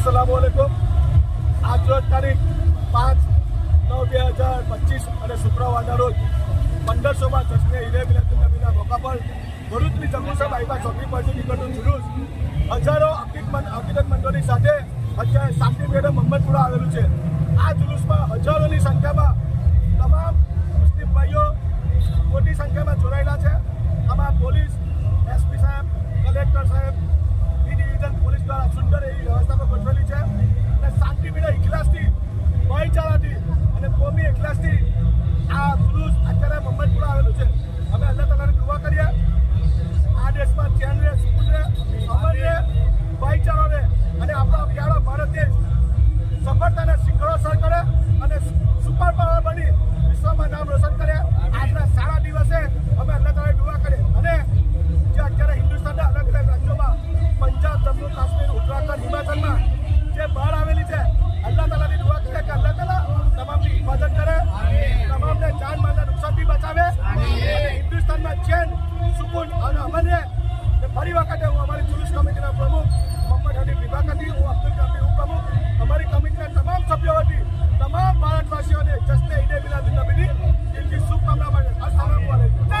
અસલામ આજ રોજ તારીખ પાંચ નવ બે હજાર પચીસ અને શુક્રવારના રોજ પંદરસોમાં જશ્ને હિરે મિલતુલ નબીના મોકા પર ભરૂચની જંબુસર બાઈપાસ ચોકડી પરથી નીકળતું જુલુસ. હજારો હકીકત હકીકત મંડળની સાથે અત્યારે શાંતિપેઢે મોહમ્મદપુરા આવેલું છે. આ જુલુસમાં હજારોની સંખ્યામાં તમામ મુસ્લિમ ભાઈઓ મોટી સંખ્યામાં જોડાયેલા છે. આમાં પોલીસ, એસપી સાહેબ, કલેક્ટર સાહેબ ડિવિઝન પોલીસ દ્વારા સુંદર એવી plastic. Uh, અને હિન્દુસ્તાનમાં